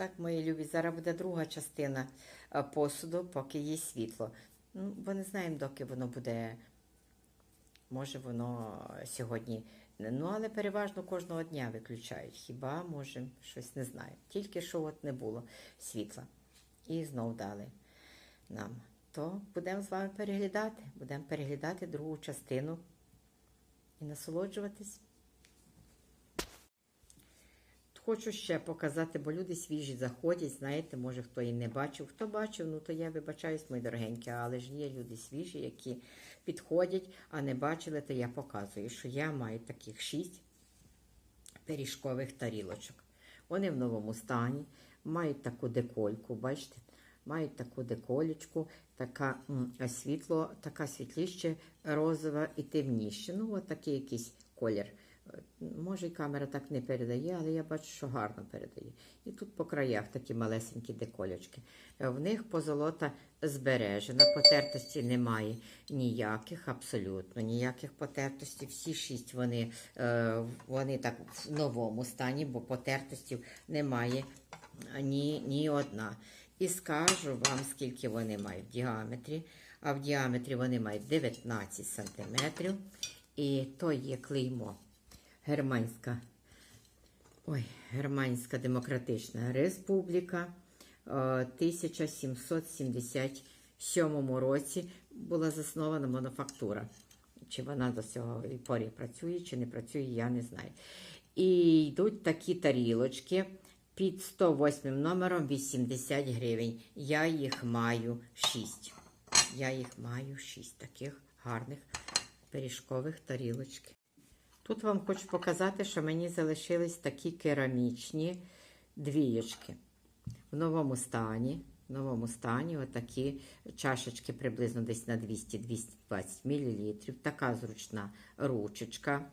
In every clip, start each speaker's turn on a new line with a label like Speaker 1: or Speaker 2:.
Speaker 1: так, мої любі, зараз буде друга частина е, посуду, поки є світло. Ну, бо не знаємо, доки воно буде. Може, воно сьогодні. Ну, але переважно кожного дня виключають. Хіба, може, щось не знаю. Тільки що от не було світла. І знов дали нам. То будемо з вами переглядати. Будемо переглядати другу частину і насолоджуватись. Хочу ще показати, бо люди свіжі заходять, знаєте, може хто і не бачив. Хто бачив, ну то я вибачаюсь, мої дорогенькі, але ж є люди свіжі, які підходять, а не бачили, то я показую, що я маю таких шість пиріжкових тарілочок. Вони в новому стані, мають таку декольку, бачите? Мають таку деколечку, така світло, така світліще розова і темніше. Ну, от такий якийсь колір. Може, і камера так не передає, але я бачу, що гарно передає. І тут по краях такі малесенькі деколечки. Е, В них позолота збережена, потертості немає ніяких, абсолютно ніяких потертостей. Всі шість вони, е, вони так в новому стані, бо потертостів немає ні, ні одна. І скажу вам, скільки вони мають в діаметрі. А в діаметрі вони мають 19 сантиметрів. І то є клеймо. Германська, ой, Германська Демократична Республіка. Е, 1777 році була заснована мануфактура. Чи вона до цього і порі працює, чи не працює, я не знаю. І йдуть такі тарілочки під 108 номером 80 гривень. Я їх маю 6. Я їх маю 6 таких гарних пиріжкових тарілочки. Тут вам хочу показати, що мені залишились такі керамічні двієчки. В новому стані. В новому стані отакі чашечки приблизно десь на 200-220 мл. Така зручна ручечка.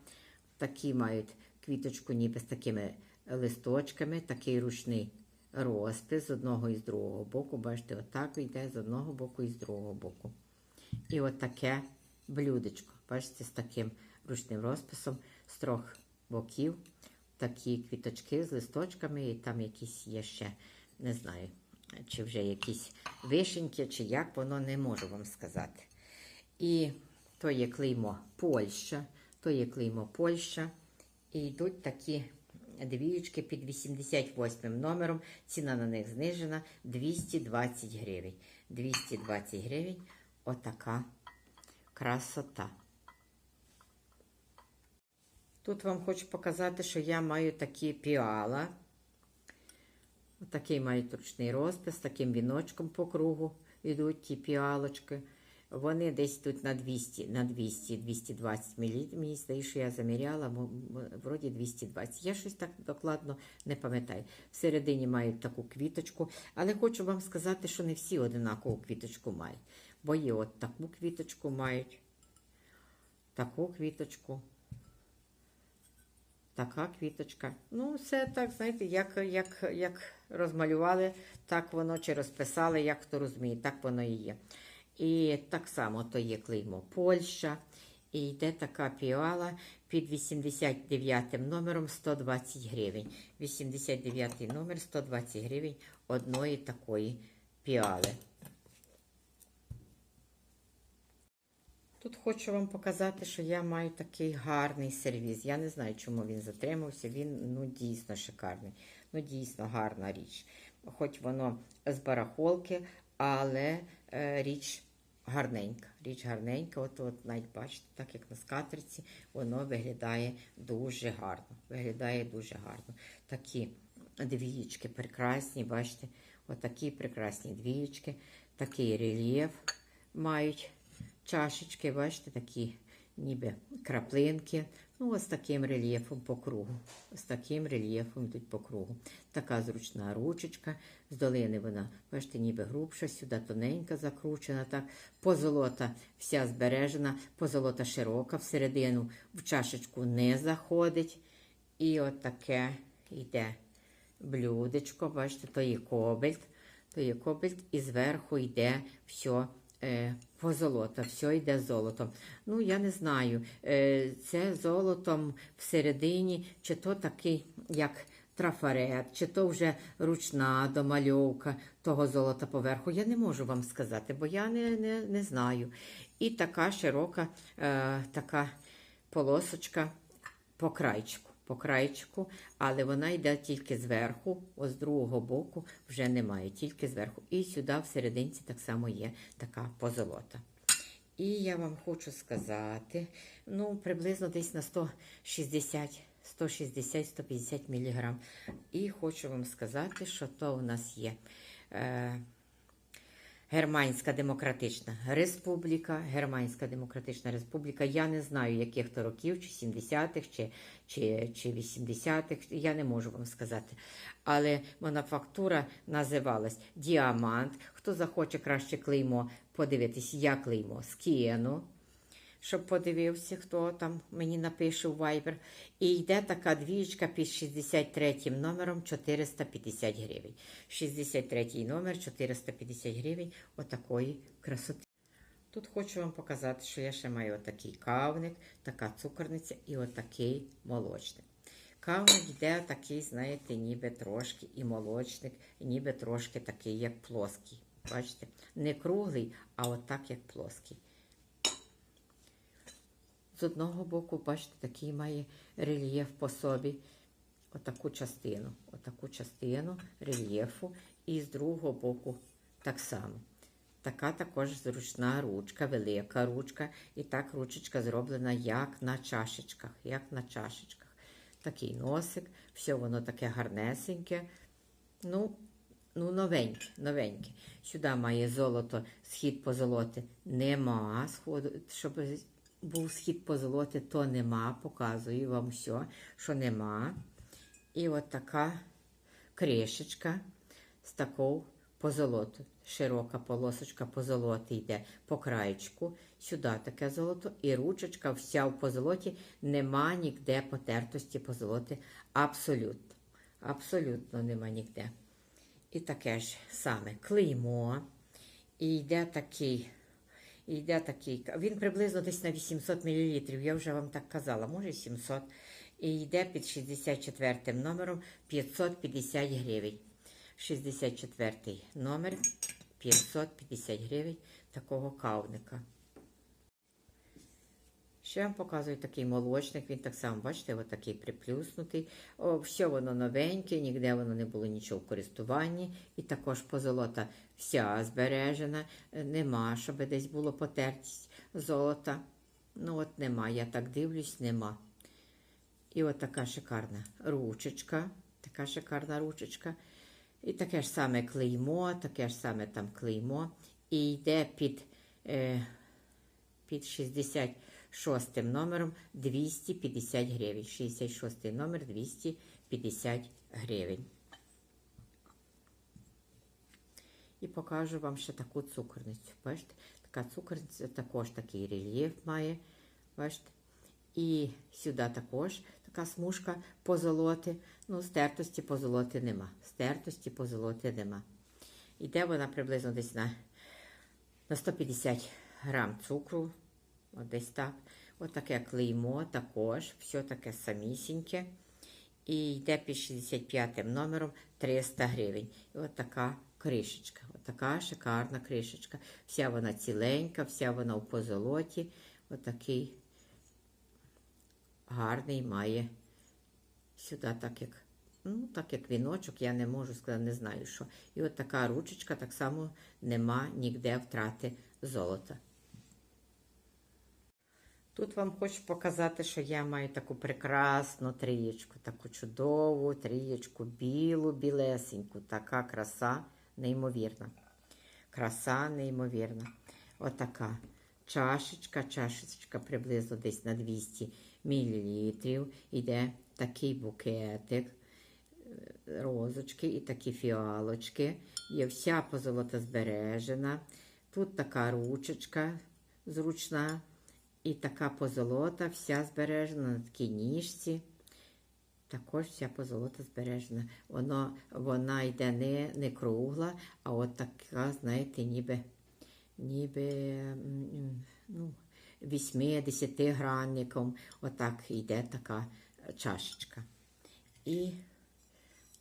Speaker 1: Такі мають квіточку ніби з такими листочками, такий ручний розпис з одного і з другого боку. Бачите, отак йде з одного боку і з другого боку. І отаке блюдечко. Бачите, з таким ручним розписом з трьох боків. Такі квіточки з листочками, і там якісь є ще, не знаю, чи вже якісь вишеньки, чи як, воно не можу вам сказати. І то є клеймо Польща, то є клеймо Польща. І йдуть такі двіючки під 88 номером. Ціна на них знижена 220 гривень. 220 гривень. Отака красота. Тут вам хочу показати, що я маю такі піала. Такий мають ручний розпис, з таким віночком по кругу йдуть ті піалочки. Вони десь тут на 200, на 200-220 мл. Мені здається, що я заміряла, вроді 220. Я щось так докладно не пам'ятаю. Всередині мають таку квіточку, але хочу вам сказати, що не всі одинакову квіточку мають. Бо є от таку квіточку мають, таку квіточку, така квіточка. Ну, все так, знаєте, як, як, як розмалювали, так воно чи розписали, як хто розуміє, так воно і є. І так само то є клеймо Польща. І йде така піала під 89 номером 120 гривень. 89 номер 120 гривень одної такої піали. Тут хочу вам показати, що я маю такий гарний сервіз. Я не знаю, чому він затримався. Він ну дійсно шикарний. Ну дійсно гарна річ. Хоч воно з барахолки, але е, річ гарненька. Річ гарненька. От, от навіть бачите, так як на скатерці, воно виглядає дуже гарно. Виглядає дуже гарно. Такі двієчки прекрасні, бачите, отакі прекрасні двієчки, такий рельєф мають чашечки, бачите, такі ніби краплинки. Ну, ось таким рельєфом по кругу. Ось таким рельєфом йдуть по кругу. Така зручна ручечка. З долини вона, бачите, ніби грубша, сюди тоненька закручена. так. Позолота вся збережена, позолота широка, всередину в чашечку не заходить. І от таке йде блюдечко, бачите, то є кобальт, то є кобальт, і зверху йде все е, позолота, все йде золотом. Ну, я не знаю, е, це золотом всередині, чи то такий, як трафарет, чи то вже ручна домальовка того золота поверху. Я не можу вам сказати, бо я не, не, не знаю. І така широка е, така полосочка по крайчику, по крайчику, але вона йде тільки зверху, ось з другого боку вже немає, тільки зверху. І сюди всерединці так само є така позолота. І я вам хочу сказати, ну, приблизно десь на 160 160-150 мг. І хочу вам сказати, що то у нас є е, Германська Демократична Республіка. Германська Демократична Республіка. Я не знаю, яких то років, чи 70-х, чи, чи, чи 80-х. Я не можу вам сказати. Але мануфактура називалась Діамант. Хто захоче краще клеймо подивитись, я клеймо скину щоб подивився, хто там мені напише у Viber. І йде така двічка під 63 номером 450 гривень. 63 номер 450 гривень отакої красоти. Тут хочу вам показати, що я ще маю отакий кавник, така цукорниця і отакий молочник. Кавник йде такий, знаєте, ніби трошки і молочник, ніби трошки такий, як плоский. Бачите? Не круглий, а отак, як плоский. З одного боку, бачите, такий має рельєф по собі. Отаку частину. Отаку частину рельєфу. І з другого боку так само. Така також зручна ручка, велика ручка. І так ручечка зроблена, як на чашечках. Як на чашечках. Такий носик, все воно таке гарнесеньке. Ну, ну новеньке, новеньке. Сюди має золото, схід позолоти нема, сходу, щоб був схід позолоти, то нема. Показую вам все, що нема. І от така кришечка з такою позолоту. Широка полосочка позолоти йде по краєчку. Сюди таке золото. І ручечка вся в позолоті. Нема ніде потертості позолоти. Абсолютно. Абсолютно нема ніде. І таке ж саме клеймо. І йде такий йде такий. Він приблизно десь на 800 мл. Я вже вам так казала, може 700. І йде під 64 номером 550 гривень. 64 номер 550 гривень такого кавника. Ще вам показую такий молочник, він так само, бачите, такий приплюснутий. О, Все воно новеньке, ніде воно не було нічого в користуванні. І також позолота вся збережена. Нема, щоб десь було потертість золота. Ну, от нема, я так дивлюсь, нема. І от така шикарна ручечка. Така шикарна ручечка. І таке ж саме клеймо, таке ж саме там клеймо. І йде під, е, під 60 шостим номером 250 гривень. 66 номер 250 гривень. І покажу вам ще таку цукорницю. Бачите? Така цукорниця також такий рельєф має. Бачите? І сюди також така смужка позолоти. Ну, стертості позолоти нема. Стертості позолоти нема. Іде вона приблизно десь на, на 150 грам цукру. От десь так. От клеймо також, все таке самісіньке. І йде під 65 номером 300 гривень. І от така кришечка. От така шикарна кришечка. Вся вона ціленька, вся вона в позолоті. От такий гарний має сюди, так як ну, так як віночок, я не можу сказати, не знаю що. І от така ручечка так само нема ніде втрати золота. Тут вам хочу показати, що я маю таку прекрасну трієчку, таку чудову трієчку, білу, білесеньку. Така краса неймовірна. Краса неймовірна. Отака чашечка, чашечка приблизно десь на 200 мл. Іде такий букетик, е, розочки і такі фіалочки. Є вся позолота збережена. Тут така ручечка зручна. І така позолота вся збережена на такій ніжці. Також вся позолота збережена. Воно, Вона йде не не кругла, а от така, знаєте, ніби ніби ну, 80 гранником. Отак йде така чашечка. І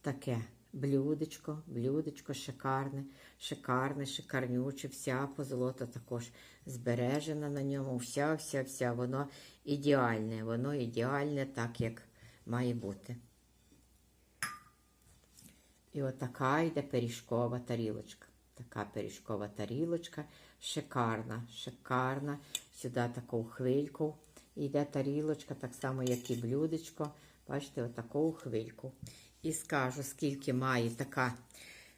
Speaker 1: таке блюдечко, блюдечко шикарне, шикарне, шикарнюче, вся позолота також збережена на ньому. Вся, вся, вся, воно ідеальне, воно ідеальне так, як має бути. І отака йде пиріжкова тарілочка. Така пиріжкова тарілочка, шикарна, шикарна. Сюди таку хвильку йде тарілочка, так само, як і блюдечко. Бачите, отаку хвильку. І скажу, скільки має така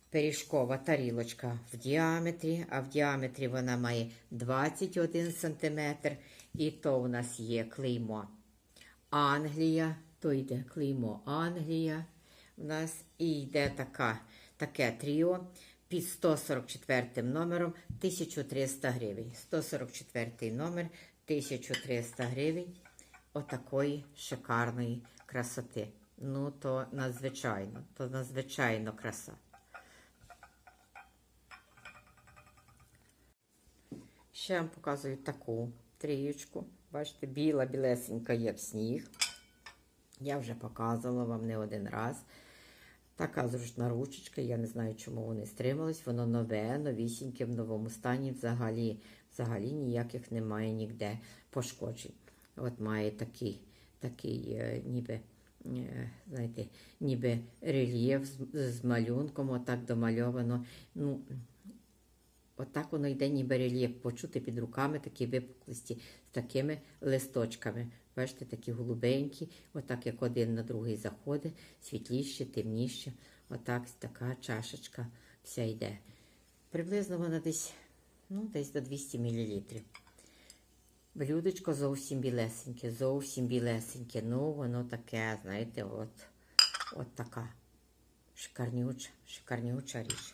Speaker 1: пиріжкова тарілочка в діаметрі, а в діаметрі вона має 21 см. І то у нас є клеймо Англія, то йде клеймо Англія. У нас і йде така, таке тріо під 144 номером 1300 гривень. 144 номер 1300 гривень. Отакої шикарної красоти. Ну, то надзвичайно, то надзвичайно краса. Ще вам показую таку трієчку. Бачите, біла, білесенька, як сніг. Я вже показувала вам не один раз. Така зручна ручечка, я не знаю, чому вони стримались. Воно нове, новісіньке, в новому стані. Взагалі, взагалі ніяких немає ніде пошкоджень. От має такий, такий е, ніби, знаєте, ніби рельєф з, з малюнком, отак домальовано. Ну, Отак воно йде, ніби рельєф, почути під руками такі випуклості з такими листочками. Бачите, такі голубенькі, отак як один на другий заходить, світліше, темніше. Отак така чашечка вся йде. Приблизно вона десь, ну, десь до 200 мл. Блюдечко зовсім білесеньке, зовсім білесеньке. Ну, воно таке, знаєте, от, от така шикарнюча, шикарнюча річ.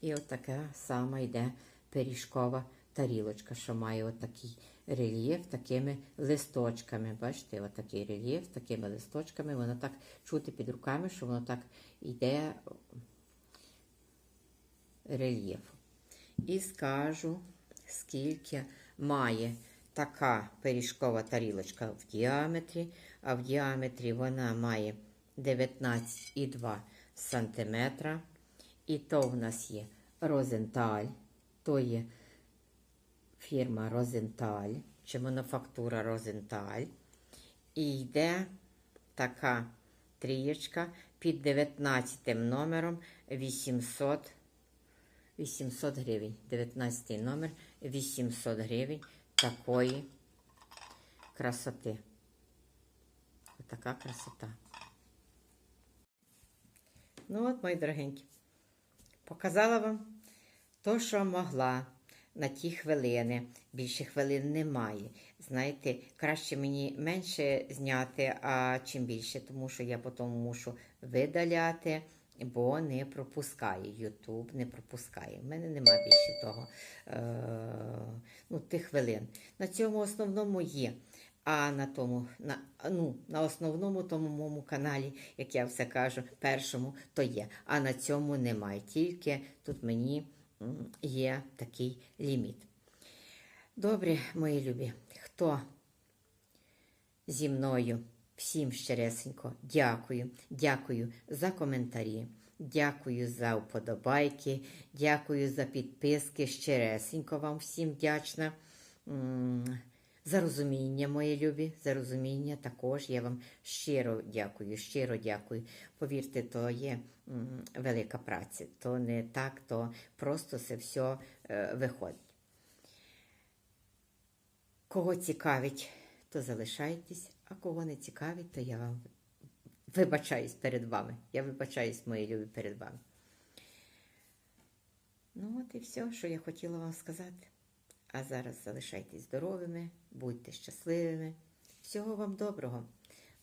Speaker 1: І от така сама йде пиріжкова тарілочка, що має отакий рельєф такими листочками. Бачите, отакий рельєф такими листочками. Воно так чути під руками, що воно так йде рельєф. І скажу, скільки має така пиріжкова тарілочка в діаметрі, а в діаметрі вона має 19,2 см. І то в нас є Розенталь, то є фірма Розенталь, чи мануфактура Розенталь. І йде така трієчка під 19 номером 800 800 гривень. 19 номер 800 гривень такої красоти. Така красота. Ну от, мої дорогенькі. Показала вам то, що могла на ті хвилини. Більше хвилин немає. Знаєте, краще мені менше зняти, а чим більше, тому що я потім мушу видаляти, бо не пропускає. Ютуб не пропускає. У мене немає більше того е- ну, тих хвилин. На цьому основному є. А на тому, на, ну, на основному тому моєму каналі, як я все кажу, першому, то є. А на цьому немає. Тільки тут мені є такий ліміт. Добре, мої любі, хто зі мною, всім щиресенько дякую. Дякую за коментарі. Дякую за вподобайки, дякую за підписки. Щиресенько вам всім вдячна. За розуміння, мої любі, за розуміння також я вам щиро дякую, щиро дякую. Повірте, то є велика праця. То не так, то просто це все виходить. Кого цікавить, то залишайтесь, а кого не цікавить, то я вам вибачаюсь перед вами. Я вибачаюсь, мої любі, перед вами. Ну, от і все, що я хотіла вам сказати. А зараз залишайтесь здоровими, будьте щасливими. Всього вам доброго.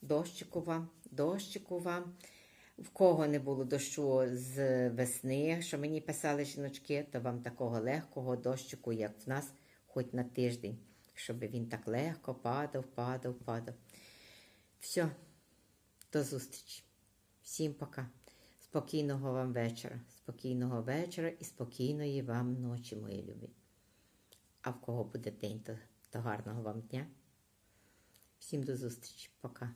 Speaker 1: Дощику вам, дощику вам. В кого не було дощу з весни, що мені писали жіночки, то вам такого легкого дощику, як в нас, хоч на тиждень, щоб він так легко падав, падав, падав. Все, до зустрічі. Всім пока. Спокійного вам вечора, спокійного вечора і спокійної вам ночі, мої любі. А в кого буде день, то, то гарного вам дня. Всім до зустрічі. Пока.